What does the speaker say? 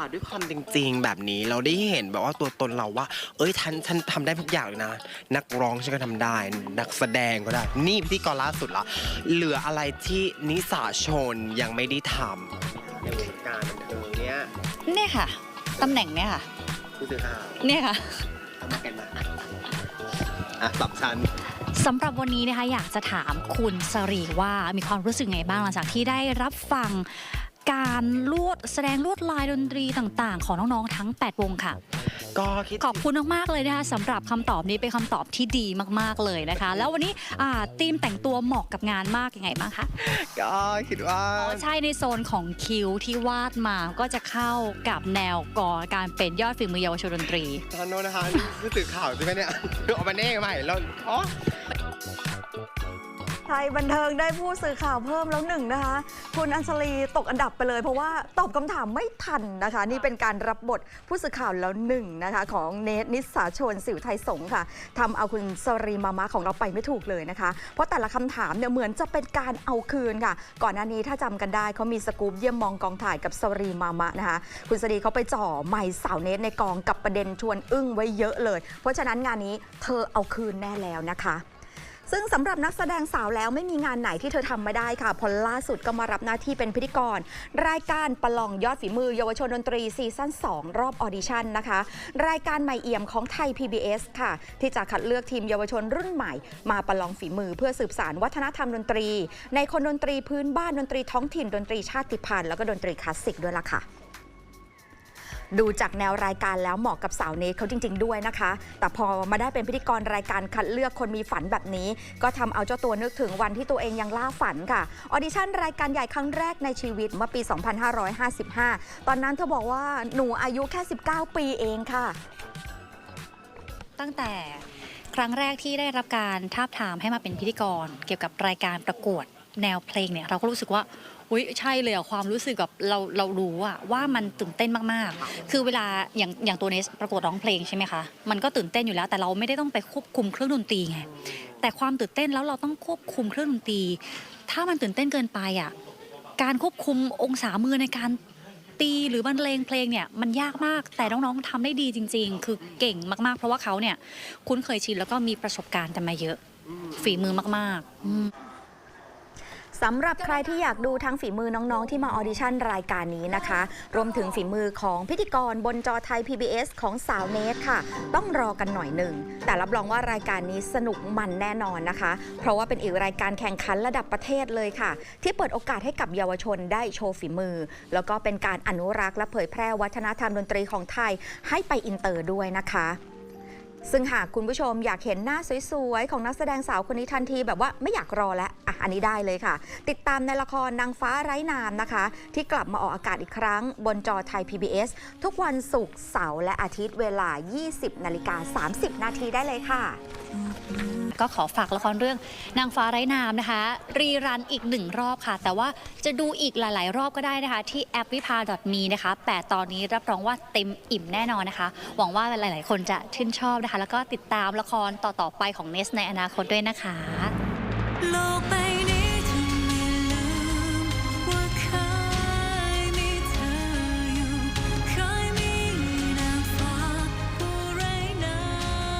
ค่ะด้วยความจริงๆแบบนี้เราได้เห็นแบบว่าตัวตนเราว่า เอ้ยฉันฉันทำได้ทุกอย่างเลยนะ นักร้องฉันก็ทำได้ นักแสดงก็ได้ นี่พิธีกรล่าสุดละเหลืออะไรที่นิสาชนยังไม่ได้ทำในวงการบันเทิงเนี้ยเนี่ยค่ะตำแหน่งเนี่ยค่ะ ผู้สื่อข่าวเนี่ยค่ะ ทำมากันมาอะสับฉัน สำหรับวันนี้นะคะอยากจะถามคุณสรีว่ามีความรู้สึกไงบ้างหลังจากที่ได้รับฟัง การลวดแสดงลวดลายดนตรีต่าง ๆ ของน้องๆทั้ง 8 วงค่ะ ก็คิดขอบคุณมากๆเลยนะคะสำหรับคำตอบนี้เป็นคำตอบที่ดีมากๆเลยนะคะ แล้ววันนี้อ่าทีมแต่งตัวเหมาะกับงานมากยังไงบ้างคะก็คิดว่าอ๋อใช่ในโซนของคิวที่วาดมาก็จะเข้ากับแนวก่อการเป็นยอดฝีมือเยาวชนดนตรีทานโนนนะคะนี่ผู้สื่อข่าวใช่ไหมเนี่ยดูออกมาเน่ใหม่แล้วอ๋อ ไทยบันเทิงได้ผู้สื่อข่าวเพิ่มแล้วหนึ่งนะคะ คุณอัญชลีตกอันดับไปเลย เพราะว่าตอบคำถามไม่ทันนะคะ นี่เป็นการรับบทผู้สื่อข่าวแล้วหนึ่งนะคะ ของเนทนิสาชนสิวไทยสงค่ะทำเอาคุณสรีมามะของเราไปไม่ถูกเลยนะคะ เพราะแต่ละคำถามเนี่ยเหมือนจะเป็นการเอาคืนค่ะ ก่อนหน้านี้ถ้าจำกันได้เขามีสกู๊ปเยี่ยมมองกองถ่ายกับสรีมามะนะคะ คุณสรีเขาไปจ่อไมค์สาวเนทในกองกับประเด็นชวนอึ้งไว้เยอะเลย เพราะฉะนั้นงานนี้เธอเอาคืนแน่แล้วนะคะ ซึ่งสำหรับนักแสดงสาวแล้วไม่มีงานไหนที่เธอทำไม่ได้ค่ะพอล่าสุดก็มารับหน้าที่เป็นพิธีกร รายการประลองยอดฝีมือเยาวชนดนตรีซีซั่น2 รอบออดิชั่นนะคะ รายการใหม่เอี่ยมของไทย PBS ค่ะ ที่จะคัดเลือกทีมเยาวชนรุ่นใหม่ มาประลองฝีมือเพื่อสืบสานวัฒนธรรมดนตรี ในคนดนตรีพื้นบ้านดนตรีท้องถิ่นดนตรีชาติพันธุ์แล้วก็ดนตรีคลาสสิกด้วยล่ะค่ะ ดูจากแนวรายการแล้วเหมาะกับสาวเนทเขาจริง ๆ ด้วยนะคะ แต่พอมาได้เป็นพิธีกรรายการคัดเลือกคนมีฝันแบบนี้ ก็ทำเอาเจ้าตัวนึกถึงวันที่ตัวเองยังล่าฝันค่ะ ออดิชั่นรายการใหญ่ครั้งแรกในชีวิตเมื่อปี 2555 ตอนนั้นเธอบอกว่าหนูอายุแค่ 19 ปีเองค่ะ ตั้งแต่ครั้งแรกที่ได้รับการทาบทามให้มาเป็นพิธีกร เกี่ยวกับรายการประกวดแนวเพลงเนี่ยเราก็รู้สึกว่า อุ้ยใช่เลยอะความรู้สึกแบบเราเรารู้อะว่ามันตื่นเต้นมากๆ คือเวลาอย่างอย่างตัวเนสประกวดร้องเพลงใช่ไหมคะมันก็ตื่นเต้นอยู่แล้ว แต่เราไม่ได้ต้องไปควบคุมเครื่องดนตรีไงแต่ความตื่นเต้นแล้วเราต้องควบคุมเครื่องดนตรี ถ้ามันตื่นเต้นเกินไปอะการควบคุมองศามือในการตีหรือบรรเลงเพลงเนี่ยมันยากมากแต่น้องๆทำได้ดีจริง ๆ คือเก่งมากๆ เพราะว่าเขาเนี่ยคุ้นเคยชินแล้วก็มีประสบการณ์กันมาเยอะ ฝีมือมากๆอืม สำหรับใครที่อยากดูทั้งฝีมือน้องๆ ที่มาออดิชั่นรายการนี้นะคะ รวมถึงฝีมือของพิธีกรบนจอไทย PBS ของสาวเนทค่ะ ต้องรอกันหน่อยหนึ่ง แต่รับรองว่ารายการนี้สนุกมันแน่นอนนะคะ เพราะว่าเป็นอีกรายการแข่งขันระดับประเทศเลยค่ะ ที่เปิดโอกาสให้กับเยาวชนได้โชว์ฝีมือ แล้วก็เป็นการอนุรักษ์และเผยแพร่วัฒนธรรมดนตรีของไทยให้ไปอินเตอร์ด้วยนะคะ ซึ่งหากคุณผู้ชมอยากเห็นหน้าสวยๆ ของนักแสดงสาวคนนี้ทันทีแบบว่าไม่อยากรอแล้วอะอันนี้ได้เลยค่ะ ติดตามในละครนางฟ้าไร้นามนะคะ ที่กลับมาออกอากาศอีกครั้ง บนจอไทย PBS ทุกวันศุกร์เสาร์และอาทิตย์เวลา 20 นาฬิกา 30 นาทีได้เลยค่ะ ก็ขอฝากละครเรื่องนางฟ้าไร้นามนะคะ รีรันอีกหนึ่งรอบค่ะ แต่ว่าจะดูอีกหลาย ๆ รอบก็ได้นะคะ ที่แอปวิภา .me นะคะแปดตอนนี้รับรองว่าเต็มอิ่มแน่นอนนะคะ หวังว่าหลาย ๆ คนจะชื่นชอบนะคะ แล้วก็ติดตามละครต่อ ๆ ไปของเนสในอนาคตด้วยนะคะโลกใบ